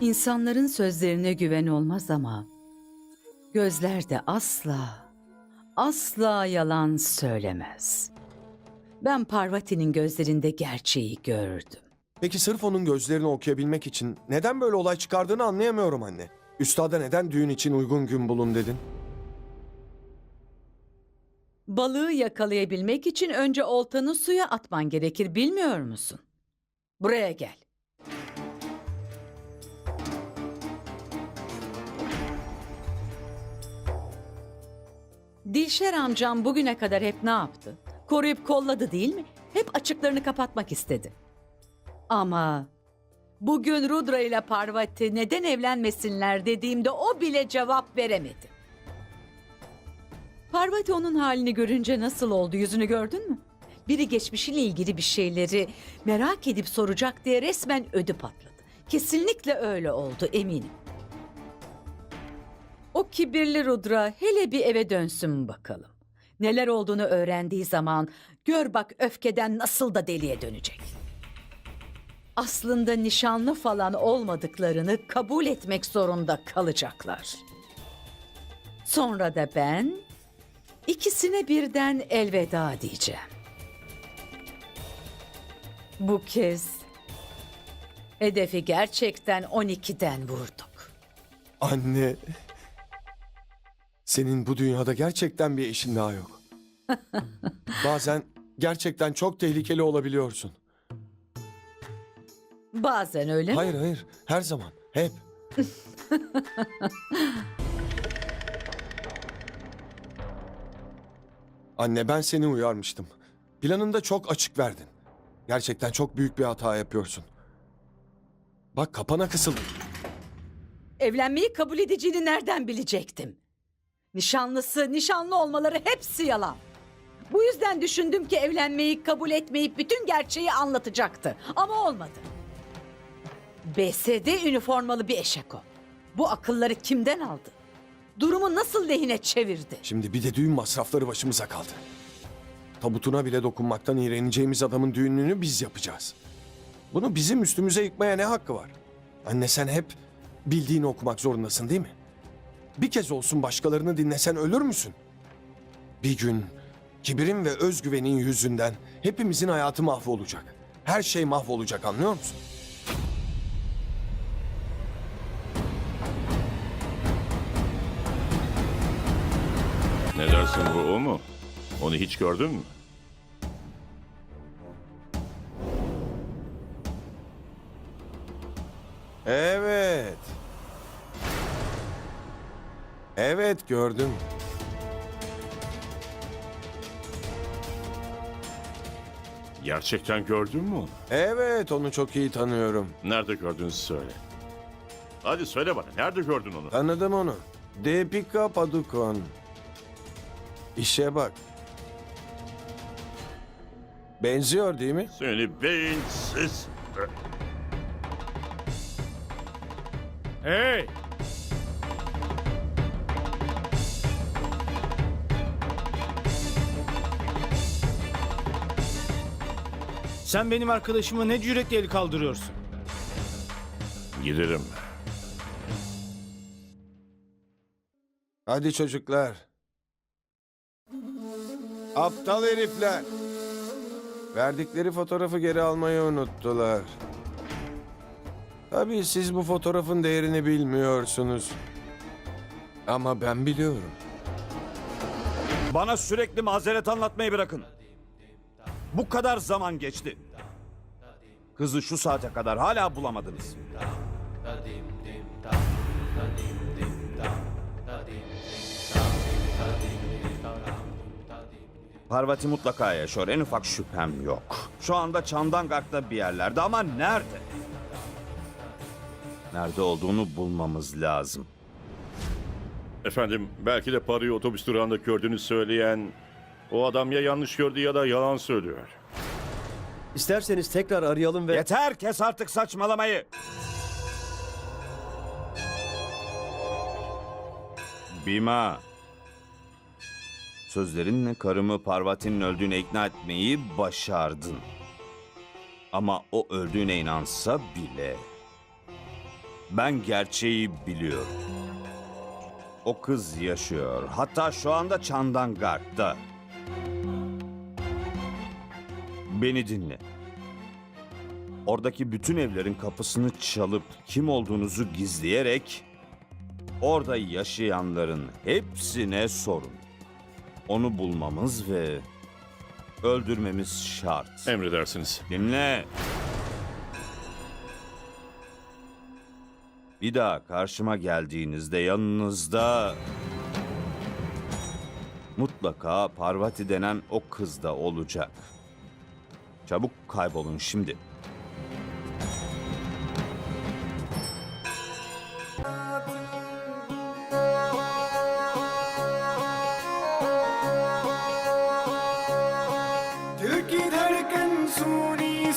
İnsanların sözlerine güven olmaz ama gözler de asla, asla yalan söylemez. Ben Parvati'nin gözlerinde gerçeği gördüm. Peki sırf onun gözlerini okuyabilmek için neden böyle olay çıkardığını anlayamıyorum anne. Üstada neden düğün için uygun gün bulun dedin? Balığı yakalayabilmek için önce oltanı suya atman gerekir bilmiyor musun? Buraya gel. Dilşer amcam bugüne kadar hep ne yaptı? Koruyup kolladı değil mi? Hep açıklarını kapatmak istedi. Ama bugün Rudra ile Parvati neden evlenmesinler dediğimde o bile cevap veremedi. Parvati onun halini görünce nasıl oldu yüzünü gördün mü? Biri geçmişiyle ilgili bir şeyleri merak edip soracak diye resmen ödü patladı. Kesinlikle öyle oldu eminim. O kibirli Rudra hele bir eve dönsün bakalım. Neler olduğunu öğrendiği zaman gör bak öfkeden nasıl da deliye dönecek. Aslında nişanlı falan olmadıklarını kabul etmek zorunda kalacaklar. Sonra da ben İkisine birden elveda diyeceğim. Bu kez hedefi gerçekten 12'den vurduk. Anne. Senin bu dünyada gerçekten bir eşin daha yok. Bazen gerçekten çok tehlikeli olabiliyorsun. Bazen öyle mi? Hayır hayır her zaman hep. Anne ben seni uyarmıştım. Planında çok açık verdin. Gerçekten çok büyük bir hata yapıyorsun. Bak kapana kısıldın. Evlenmeyi kabul edeceğini nereden bilecektim? Nişanlısı, nişanlı olmaları hepsi yalan. Bu yüzden düşündüm ki evlenmeyi kabul etmeyip bütün gerçeği anlatacaktı. Ama olmadı. BSD üniformalı bir eşek o. Bu akılları kimden aldı? Durumu nasıl lehine çevirdi? Şimdi bir de düğün masrafları başımıza kaldı. Tabutuna bile dokunmaktan iğreneceğimiz adamın düğününü biz yapacağız. Bunu bizim üstümüze yıkmaya ne hakkı var? Anne sen hep bildiğini okumak zorundasın değil mi? Bir kez olsun başkalarını dinlesen ölür müsün? Bir gün kibirin ve özgüvenin yüzünden hepimizin hayatı mahvolacak. Her şey mahvolacak anlıyor musun? Ne dersin bu o mu? Onu hiç gördün mü? Evet. Evet gördüm. Gerçekten gördün mü onu? Evet onu çok iyi tanıyorum. Nerede gördün söyle. Hadi söyle bana. Nerede gördün onu? Tanıdım onu. Deepika Padukone. İşe bak. Benziyor değil mi? Seni beyinsiz. Hey! Sen benim arkadaşıma ne cüretle el kaldırıyorsun? Giderim. Hadi çocuklar. Aptal herifler. Verdikleri fotoğrafı geri almayı unuttular. Tabii siz bu fotoğrafın değerini bilmiyorsunuz. Ama ben biliyorum. Bana sürekli mazeret anlatmayı bırakın. Bu kadar zaman geçti. Kızı şu saate kadar hala bulamadınız. Parvati mutlaka yaşıyor. En ufak şüphem yok. Şu anda Çandangark'ta bir yerlerde ama nerede? Nerede olduğunu bulmamız lazım. Efendim belki de parayı otobüs durağında gördüğünü söyleyen o adam ya yanlış gördü ya da yalan söylüyor. İsterseniz tekrar arayalım ve... Yeter kes artık saçmalamayı. Bima. Sözlerinle karımı Parvati'nin öldüğüne ikna etmeyi başardın. Ama o öldüğüne inansa bile Ben gerçeği biliyorum. O kız yaşıyor. Hatta şu anda Çandangar'da. Beni dinle. Oradaki bütün evlerin kapısını çalıp kim olduğunuzu gizleyerek orada yaşayanların hepsine sorun. Onu bulmamız ve öldürmemiz şart. Emredersiniz. Dinle. Bir daha karşıma geldiğinizde yanınızda Mutlaka Parvati denen o kız da olacak. Çabuk kaybolun şimdi. Dil ki suni